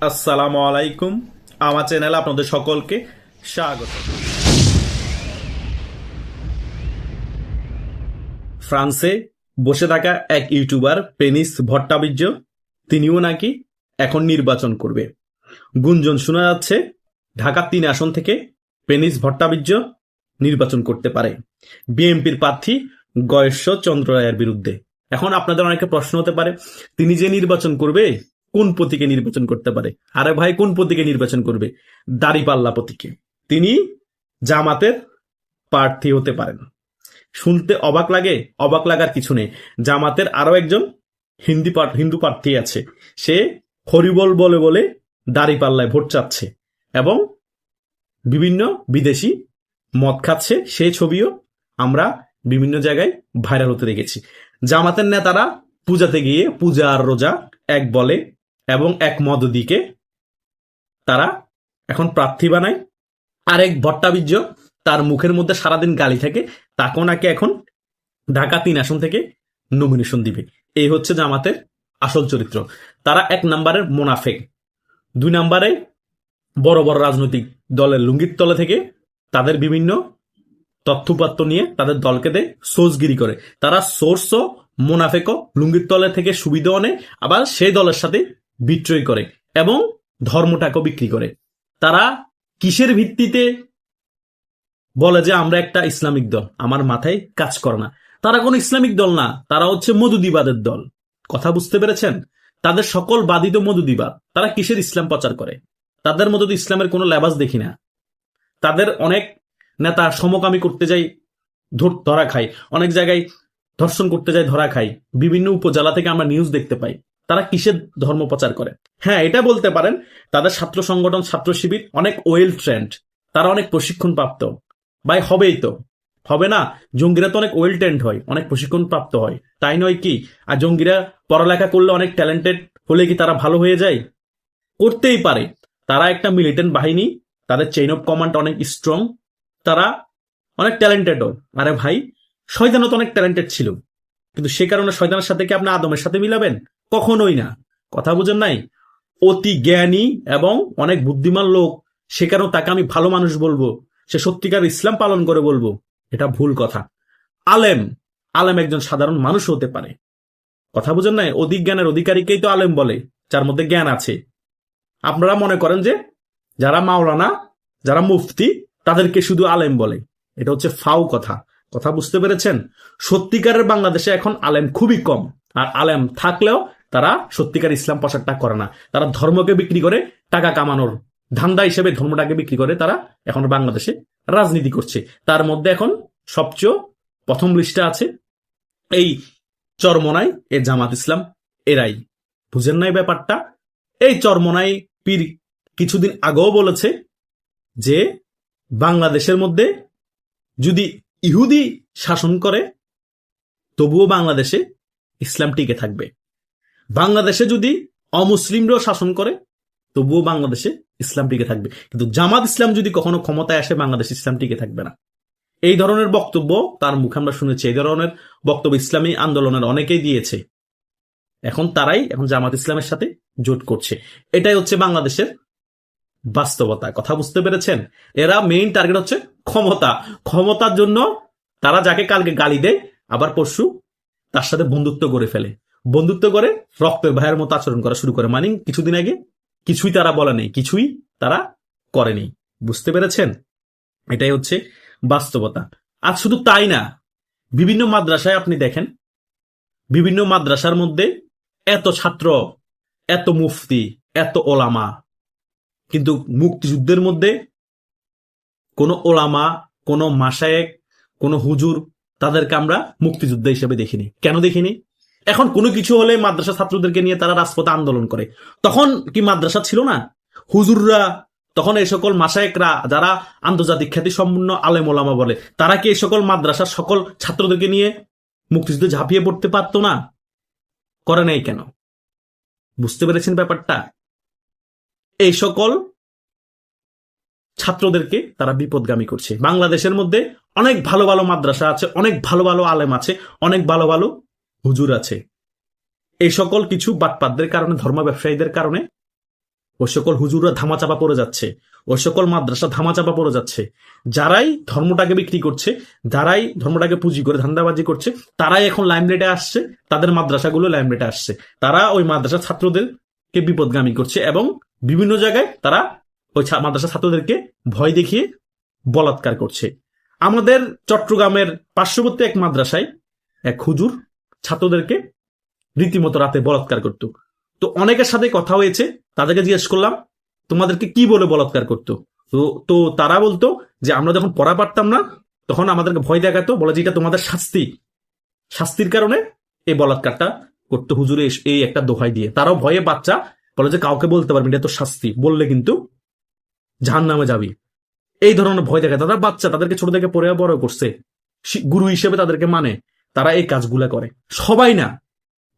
আসসালামু আলাইকুম। আমার চ্যানেলে আপনাদের সকলকে স্বাগত। ফ্রান্সে বসে থাকা এক ইউটিউবার পেনিস ভট্টাবীর্য তিনিও নাকি এখন নির্বাচন করবে। গুঞ্জন শোনা যাচ্ছে, ঢাকার তিন আসন থেকে পেনিস ভট্টাবীর্য নির্বাচন করতে পারে। বিএনপির প্রার্থী গয়েশ্বর চন্দ্র রায়ের বিরুদ্ধে। এখন আপনাদের অনেকে প্রশ্ন হতে পারে, তিনি যে নির্বাচন করবে কোন প্রতীকে নির্বাচন করতে পারে? আরে ভাই, কোন প্রতীকে নির্বাচন করবে? দাড়িপাল্লা প্রতীকে। তিনি জামাতের প্রার্থী হতে পারেন। শুনতে অবাক লাগে? অবাক লাগার কিছু নেই। জামাতের আরও একজন হিন্দি হিন্দু প্রার্থী আছে। সে হরিবল বলে বলে দাড়িপাল্লায় ভোট চাচ্ছে এবং বিভিন্ন বিদেশি মদ খাচ্ছে। সেই ছবিও আমরা বিভিন্ন জায়গায় ভাইরাল হতে দেখেছি। জামাতের নেতারা পূজাতে গিয়ে পূজা আর রোজা এক বলে এবং এক মদদিকে তারা এখন প্রার্থী বানায়। আরেক ভট্টাবীর্য তার মুখের মধ্যে সারাদিন গালি থাকে, তাকেও নাকি এখন ঢাকা তিন আসন থেকে নমিনেশন দিবে। এই হচ্ছে জামাতের আসল চরিত্র। তারা এক নম্বরের মোনাফেক। দুই নম্বরে বড় বড় রাজনৈতিক দলের লুঙ্গির তলে থেকে তাদের বিভিন্ন তথ্যপাত্র নিয়ে তাদের দলকে দেয় সোর্সগিরি করে। তারা সোর্সও মোনাফেকও লুঙ্গির তলে থেকে সুবিধাও নেয়, আবার সেই দলের সাথে বিক্রয় করে এবং ধর্মটাকেও বিক্রি করে। তারা কিসের ভিত্তিতে বলে যে আমরা একটা ইসলামিক দল? আমার মাথায় কাজ করে না। তারা কোনো ইসলামিক দল না, তারা হচ্ছে মধুদিবাদের দল। কথা বুঝতে পেরেছেন? তাদের সকল বাদিত মধুদিবাদ। তারা কিসের ইসলাম প্রচার করে? তাদের মধ্যে তো ইসলামের কোনো লেবাস দেখি না। তাদের অনেক নেতা সমকামী করতে যাই, ধর- খায়। অনেক জায়গায় ধর্ষণ করতে যায় ধরা খায়। বিভিন্ন উপজেলা থেকে আমরা নিউজ দেখতে পাই। তারা কিসের ধর্ম প্রচার করে? হ্যাঁ এটা বলতে পারেন, তাদের ছাত্র সংগঠন, ছাত্র শিবির অনেক ওয়েল ট্রেন্ড তারা অনেক প্রশিক্ষণ প্রাপ্ত ভাই, হবেই তো। হবে না? জঙ্গিরা তো অনেক ওয়েল ট্রেন্ড হয়, অনেক প্রশিক্ষণ প্রাপ্ত হয়। তাই নয় কি? আর জঙ্গিরা পড়ালেখা করলে অনেক ট্যালেন্টেড হলে কি তারা ভালো হয়ে যায়? করতেই পারে। তারা একটা মিলিটেন্ট বাহিনী, তাদের চেইন অফ কমান্ড অনেক স্ট্রং তারা অনেক ট্যালেন্টেডও আরে ভাই, শয়তানও তো অনেক ট্যালেন্টেড ছিল। কিন্তু সে কারণে শয়তানের সাথে কি আপনি আদমের সাথে মিলাবেন? কখনোই না। কথা বুঝেন নাই? অতি জ্ঞানী এবং অনেক বুদ্ধিমান লোক, সে কারণে তাকে আমি ভালো মানুষ বলব। সে সত্যিকার ইসলাম পালন করে বলব। এটা ভুল কথা। আলেম আলেম একজন সাধারণ মানুষ হতে পারে। কথা বুঝেন নাই? অধিক জ্ঞানের অধিকারীকেই তো আলেম বলে, যার মধ্যে জ্ঞান আছে। আপনারা মনে করেন যে, যারা মাওলানা, যারা মুফতি, তাদেরকে শুধু আলেম বলে। এটা হচ্ছে ফাউ কথা। কথা বুঝতে পেরেছেন? সত্যিকারের বাংলাদেশে এখন আলেম খুবই কম। আর আলেম থাকলেও তারা সত্যিকার ইসলাম প্রচারটা করে না। তারা ধর্মকে বিক্রি করে টাকা কামানোর ধান্দা হিসেবে ধর্মটাকে বিক্রি করে তারা এখন বাংলাদেশে রাজনীতি করছে। তার মধ্যে এখন সবচেয়ে প্রথম লিস্টে আছে এই চরমনাই, এ জামাত ইসলাম, এরাই। বুঝেন নাই ব্যাপারটা? এই চরমনাই পীর কিছুদিন আগেও বলেছে যে বাংলাদেশের মধ্যে যদি ইহুদি শাসন করে, তবুও বাংলাদেশে ইসলাম টিকে থাকবে। বাংলাদেশে যদি অমুসলিমরাও শাসন করে, তবুও বাংলাদেশে ইসলাম টিকে থাকবে। কিন্তু জামাত ইসলাম যদি কখনো ক্ষমতায় আসে, বাংলাদেশে ইসলাম টিকে থাকবে না। এই ধরনের বক্তব্য তার মুখে আমরা শুনেছি, এই ধরনের বক্তব্য ইসলামী আন্দোলনের অনেকেই দিয়েছে। এখন তারাই এখন জামাত ইসলামের সাথে জোট করছে। এটাই হচ্ছে বাংলাদেশের বাস্তবতা। কথা বুঝতে পেরেছেন? এরা মেইন টার্গেট হচ্ছে ক্ষমতা। ক্ষমতার জন্য তারা যাকে কালকে গালি দেয়, আবার পরশু তার সাথে বন্ধুত্ব করে ফেলে। বন্ধুত্ব করে, রক্তের ভাইয়ের মতো আচরণ করা শুরু করে। মানে কিছুদিন আগে কিছুই তারা বলে নেই, কিছুই তারা করেনি বুঝতে পেরেছেন? এটাই হচ্ছে বাস্তবতা। আর শুধু তাই না, বিভিন্ন মাদ্রাসায় আপনি দেখেন, বিভিন্ন মাদ্রাসার মধ্যে এত ছাত্র, এত মুফতি, এত ওলামা, কিন্তু মুক্তিযুদ্ধের মধ্যে কোনো ওলামা, কোনো মাসায়েক কোনো হুজুর তাদেরকে আমরা মুক্তিযোদ্ধা হিসেবে দেখিনি। কেন দেখিনি? এখন কোনো কিছু হলে মাদ্রাসা ছাত্রদেরকে নিয়ে তারা রাজপথে আন্দোলন করে। তখন কি মাদ্রাসা ছিল না? হুজুররা, তখন এই সকল মাসায়েকরা যারা আন্তর্জাতিক খ্যাতি সম্পন্ন আলেম ওলামা বলে, তারা কি এই সকল মাদ্রাসার সকল ছাত্রদেরকে নিয়ে মুক্তিযুদ্ধে ঝাঁপিয়ে পড়তে পারতো না? করে নাই কেন? বুঝতে পেরেছেন ব্যাপারটা? এই সকল ছাত্রদেরকে তারা বিপদগামী করছে। বাংলাদেশের মধ্যে অনেক ভালো ভালো মাদ্রাসা আছে, অনেক ভালো ভালো আলেম আছে, অনেক ভালো ভালো হুজুর আছে। এই সকল কিছু বাটপাতদের কারণে ধর্ম ব্যবসায়ীদের কারণে, ওই সকল হুজুররা ধামাচাপা পড়ে যাচ্ছে, ওই সকল মাদ্রাসা ধামাচাপা পড়ে যাচ্ছে। যারাই ধর্মটাকে বিক্রি করছে, যারাই ধর্মটাকে পুঁজি করে ধান্দাবাজি করছে, তারাই এখন লাইমলাইটে আসছে, তাদের মাদ্রাসাগুলো লাইমলাইটে আসছে। তারা ওই মাদ্রাসা ছাত্রদেরকে বিপদগামী করছে এবং বিভিন্ন জায়গায় তারা ওই মাদ্রাসা ছাত্রদেরকে ভয় দেখিয়ে বলাৎকার করছে। আমাদের চট্টগ্রামের পার্শ্ববর্তী এক মাদ্রাসায় এক হুজুর ছাত্রদেরকে রীতিমতো রাতে বলাৎকার করত। তো অনেকের সাথে কথা হয়েছে, তাদেরকে জিজ্ঞেস করলাম, তোমাদেরকে কি বলে বলাৎকার করতো? তো তারা বলতো যে, আমরা যখন পড়া পারতাম না, তখন আমাদেরকে ভয় দেখাতো, বলে যে, এটা তোমাদের শাস্তি। শাস্তির কারণে এই বলাৎকারটা করতো। হুজুরে এই একটা দোহাই দিয়ে। তারাও ভয়ে বাচ্চা বলে যে, কাউকে বলতে পারবি এটা তো শাস্তি। বললে কিন্তু জাহান নামে যাবি। এই ধরনের ভয় দেখায়। তারা বাচ্চা তাদেরকে ছোট থেকে পড়ে বড় করছে। গুরু হিসেবে তাদেরকে মানে। তারা এই কাজগুলা করে। সবাই না,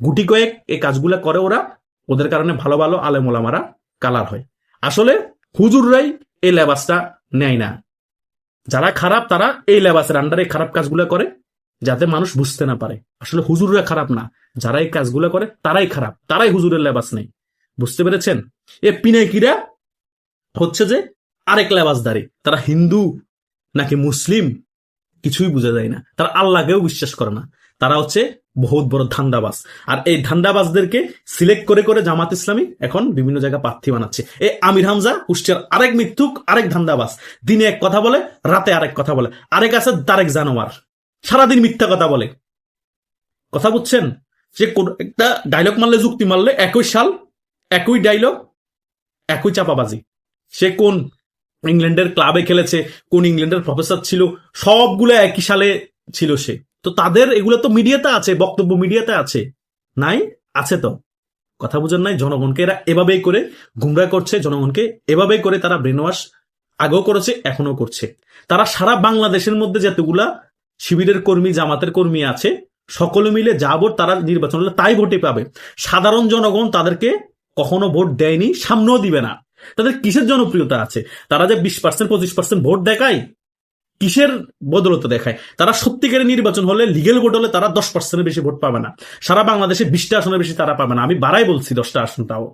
গুটি কয়েক এই কাজগুলা করে ওরা, ওদের কারণে ভালো ভালো আলেমোলামারা কালার হয়। আসলে হুজুররাই এই লেবাসটা নেয় না। যারা খারাপ, তারা এই লেবাসের আন্ডারে খারাপ কাজগুলো করে, যাতে মানুষ বুঝতে না পারে। আসলে হুজুররা খারাপ না যারা এই কাজগুলো করে, তারাই খারাপ, তারাই হুজুরের লেবাস নেই বুঝতে পেরেছেন? এ পিনাকিরা হচ্ছে যে আরেক লেবাসদারি। তারা হিন্দু নাকি মুসলিম? কিছুই বোঝা যায় না। তারা আল্লাহকেও বিশ্বাস করে না। তারা হচ্ছে বহুত বড় ধান্দাবাজ। আর এই ধান্দাবাজদেরকে সিলেক্ট করে করে জামাত ইসলামী এখন বিভিন্ন জায়গায় প্রার্থী বানাচ্ছে। এই আমির হামজা কুষ্টিয়ার আরেক মৃত্যুক, আরেক ধান্দাবাজ। দিনে এক কথা বলে, রাতে আরেক কথা বলে। আরেক আছে তারেক জানোয়ার। সারাদিন মিথ্যা কথা বলে। কথা বুঝছেন? যে একটা ডায়লগ মারলে, যুক্তি মারলে একই সাল, একই ডায়লগ একই চাপাবাজি। সে কোন ইংল্যান্ডের ক্লাবে খেলেছে, কোন ইংল্যান্ডের প্রফেসর ছিল, সবগুলো একই সালে ছিল সে। তো তাদের, এগুলো তো মিডিয়াতে আছে, বক্তব্য মিডিয়াতে আছে। নাই? আছে তো। কথা বুঝেন নাই? জনগণকে এরা এভাবেই করে গুমরা করছে, জনগণকে এভাবেই করে তারা ব্রেন ওয়াশ আগেও করেছে এখনও করছে। তারা সারা বাংলাদেশের মধ্যে যতগুলা শিবিরের কর্মী, জামাতের কর্মী আছে, সকলে মিলে যা ভোট তারা নির্বাচন হলে তাই ভোটে পাবে। সাধারণ জনগণ তাদেরকে কখনো ভোট দেয়নি, সামনেও দিবে না। তাদের কিসের জনপ্রিয়তা আছে? তারা যে বিশ পার্সেন্ট, পঁচিশ পার্সেন্ট ভোট দেখায়, কিসের বদলতে দেখায়? তারা সত্যিকারের নির্বাচন হলে লিগেল ভোট হলে তারা দশ পার্সেন্টের বেশি ভোট পাবে না। সারা বাংলাদেশে বিশটা আসনের বেশি তারা পাবে না। আমি বাড়াই বলছি দশটা আসন তাও।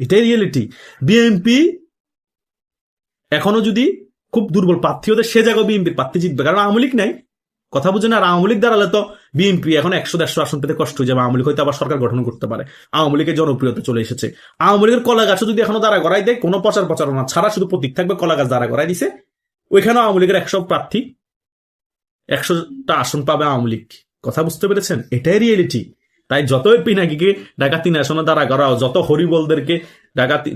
এটাই রিয়েলিটি বিএনপি এখনও যদি খুব দুর্বল প্রার্থী হতে, সে জায়গায় বিএনপির প্রার্থী জিতবে, কারণ আওয়ামী লীগ নাই। কথা বুঝেন আর আওয়ামী লীগ দাঁড়ালে তো বিএনপি এখন একশো দেড়শো আসন পেতে কষ্ট হয়ে যাবে আওয়ামী লীগ হয়তো আবার সরকার গঠন করতে পারে। আওয়ামী লীগের জনপ্রিয়তা চলে এসেছে। আওয়ামী লীগের কলা গাছও যদি এখনও দাঁড়া করাই দেয় কোনো প্রচার প্রচারণা ছাড়া শুধু প্রতীক থাকবে কলা গাছ দাঁড়া করাই দিছে। ওইখানে আওয়ামী লীগের একশো প্রার্থী একশোটা আসন পাবে আওয়ামী লীগ। কথা বুঝতে পেরেছেন? এটাই রিয়েলিটি তাই যতই পিনাকিকে ঢাকা তিন আসনে দাঁড়া করাও যত হরিবলদেরকে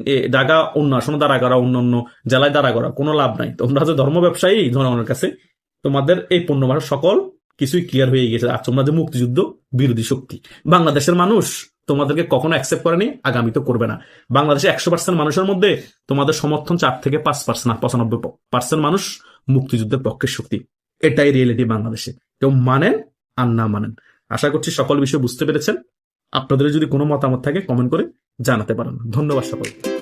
এ, ঢাকা অন্য আসনে দাঁড়া করা অন্য অন্য জেলায় দাঁড়া করা কোনো লাভ নাই। তোমরা যে ধর্ম ব্যবসায়ী জনগণের কাছে তোমাদের এই পণ্যবাহ সকল কিছুই ক্লিয়ার হয়ে গেছে আর তোমরা যে মুক্তিযুদ্ধ বিরোধী শক্তি, বাংলাদেশের মানুষ তোমাদেরকে কখনো অ্যাকসেপ্ট করেনি, আগামী তো করবে না। বাংলাদেশে একশো পার্সেন্ট মানুষের মধ্যে তোমাদের সমর্থন চার থেকে পাঁচ পার্সেন্ট আর পঁচানব্বই পার্সেন্ট মানুষ মুক্তিযুদ্ধের পক্ষের শক্তি। এটাই রিয়েলিটি বাংলাদেশে। কেউ মানেন আর না মানেন। আশা করছি সকল বিষয় বুঝতে পেরেছেন। আপনাদের যদি কোনো মতামত থাকে কমেন্ট করে জানাতে পারেন। ধন্যবাদ সকলকে।